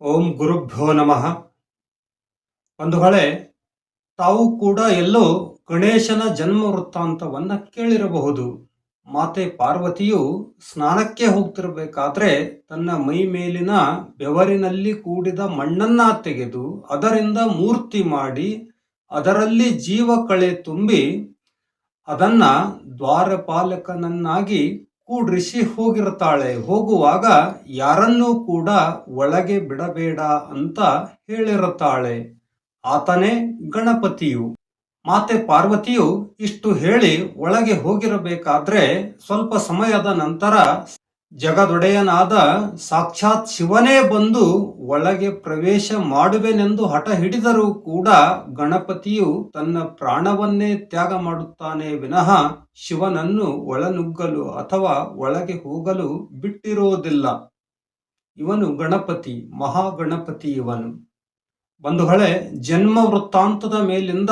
ಓಂ ಗುರುಭ್ಯೋ ನಮಃ. ಒಂದು ಹೊಳೆ ತಾವು ಕೂಡ ಎಲ್ಲೋ ಗಣೇಶನ ಜನ್ಮ ವೃತ್ತಾಂತವನ್ನು ಕೇಳಿರಬಹುದು. ಮಾತೆ ಪಾರ್ವತಿಯು ಸ್ನಾನಕ್ಕೆ ಹೋಗ್ತಿರಬೇಕಾದ್ರೆ ತನ್ನ ಮೈ ಮೇಲಿನ ಬೆವರಿನಲ್ಲಿ ಕೂಡಿದ ಮಣ್ಣನ್ನ ತೆಗೆದು ಅದರಿಂದ ಮೂರ್ತಿ ಮಾಡಿ ಅದರಲ್ಲಿ ಜೀವ ಕಳೆ ತುಂಬಿ ಅದನ್ನ ದ್ವಾರಪಾಲಕನನ್ನಾಗಿ ಕೂಡ್ರಿಸಿ ಹೋಗಿರ್ತಾಳೆ, ಹೋಗುವಾಗ ಯಾರನ್ನೂ ಕೂಡ ಒಳಗೆ ಬಿಡಬೇಡ ಅಂತ ಹೇಳಿರುತ್ತಾಳೆ ಆತನೇ ಗಣಪತಿಯು. ಮಾತೆ ಪಾರ್ವತಿಯು ಇಷ್ಟು ಹೇಳಿ ಒಳಗೆ ಹೋಗಿರಬೇಕಾದ್ರೆ ಸ್ವಲ್ಪ ಸಮಯದ ನಂತರ ಜಗದೊಡೆಯನಾದ ಸಾಕ್ಷಾತ್ ಶಿವನೇ ಬಂದು ಒಳಗೆ ಪ್ರವೇಶ ಮಾಡುವೆನೆಂದು ಹಠ ಹಿಡಿದರೂ ಕೂಡ ಗಣಪತಿಯು ತನ್ನ ಪ್ರಾಣವನ್ನೇ ತ್ಯಾಗ ಮಾಡುತ್ತಾನೆ ವಿನಃ ಶಿವನನ್ನು ಒಳನುಗ್ಗಲು ಅಥವಾ ಒಳಗೆ ಹೋಗಲು ಬಿಟ್ಟಿರೋದಿಲ್ಲ. ಇವನು ಗಣಪತಿ, ಮಹಾಗಣಪತಿ ಇವನು. ಬಂಧುಗಳೇ, ಜನ್ಮ ವೃತ್ತಾಂತದ ಮೇಲಿಂದ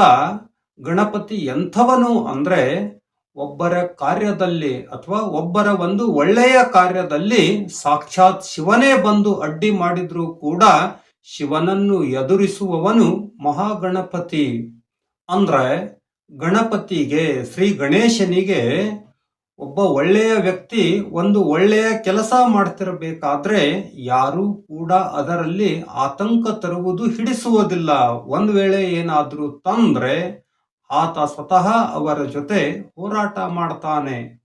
ಗಣಪತಿ ಎಂಥವನು ಅಂದ್ರೆ ಒಬ್ಬರ ಕಾರ್ಯದಲ್ಲಿ ಅಥವಾ ಒಬ್ಬರ ಒಂದು ಒಳ್ಳೆಯ ಕಾರ್ಯದಲ್ಲಿ ಸಾಕ್ಷಾತ್ ಶಿವನೇ ಬಂದು ಅಡ್ಡಿ ಮಾಡಿದ್ರೂ ಕೂಡ ಶಿವನನ್ನು ಎದುರಿಸುವವನು ಮಹಾಗಣಪತಿ. ಅಂದ್ರೆ ಗಣಪತಿಗೆ, ಶ್ರೀ ಗಣೇಶನಿಗೆ ಒಬ್ಬ ಒಳ್ಳೆಯ ವ್ಯಕ್ತಿ ಒಂದು ಒಳ್ಳೆಯ ಕೆಲಸ ಮಾಡ್ತಿರಬೇಕಾದ್ರೆ ಯಾರೂ ಕೂಡ ಅದರಲ್ಲಿ ಆತಂಕ ತರುವುದು ಹಿಡಿಸುವುದಿಲ್ಲ. ಒಂದು ವೇಳೆ ಏನಾದರೂ ತಂದ್ರೆ ಆತ ಸ್ವತಃ ಅವರ ಜೊತೆ ಹೋರಾಟ ಮಾಡ್ತಾನೆ.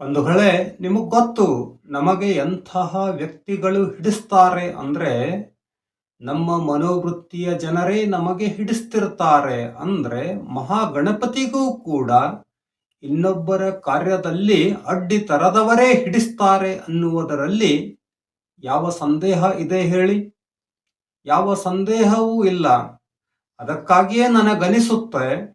ಬಂಧುಗಳೇ ನಿಮಗ್ ಗೊತ್ತು, ನಮಗೆ ಎಂತಹ ವ್ಯಕ್ತಿಗಳು ಹಿಡಿಸ್ತಾರೆ ಅಂದ್ರೆ, ನಮ್ಮ ಮನೋವೃತ್ತಿಯ ಜನರೇ ನಮಗೆ ಹಿಡಿಸ್ತಿರ್ತಾರೆ ಅಂದ್ರೆ, ಮಹಾಗಣಪತಿಗೂ ಕೂಡ ಇನ್ನೊಬ್ಬರ ಕಾರ್ಯದಲ್ಲಿ ಅಡ್ಡಿ ತರದವರೇ ಹಿಡಿಸ್ತಾರೆ ಅನ್ನುವುದರಲ್ಲಿ ಯಾವ ಸಂದೇಹ ಇದೆ ಹೇಳಿ? ಯಾವ ಸಂದೇಹವೂ ಇಲ್ಲ. ಅದಕ್ಕಾಗಿಯೇ ನನಗನಿಸುತ್ತೆ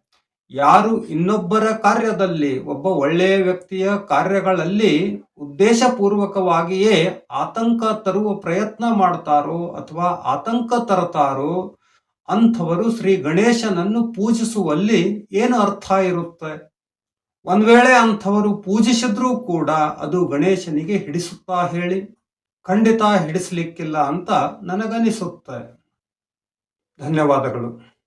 ಯಾರು ಇನ್ನೊಬ್ಬರ ಕಾರ್ಯದಲ್ಲಿ ಒಬ್ಬ ಒಳ್ಳೆಯ ವ್ಯಕ್ತಿಯ ಕಾರ್ಯಗಳಲ್ಲಿ ಉದ್ದೇಶಪೂರ್ವಕವಾಗಿಯೇ ಆತಂಕ ತರುವ ಪ್ರಯತ್ನ ಮಾಡ್ತಾರೋ ಅಥವಾ ಆತಂಕ ತರತಾರೋ ಅಂಥವರು ಶ್ರೀ ಗಣೇಶನನ್ನು ಪೂಜಿಸುವಲ್ಲಿ ಏನು ಅರ್ಥ ಇರುತ್ತೆ? ಒಂದ್ ವೇಳೆ ಅಂಥವರು ಪೂಜಿಸಿದ್ರೂ ಕೂಡ ಅದು ಗಣೇಶನಿಗೆ ಹಿಡಿಸುತ್ತಾ ಹೇಳಿ, ಖಂಡಿತ ಹಿಡಿಸ್ಲಿಕ್ಕಿಲ್ಲ ಅಂತ ನನಗನಿಸುತ್ತೆ. ಧನ್ಯವಾದಗಳು.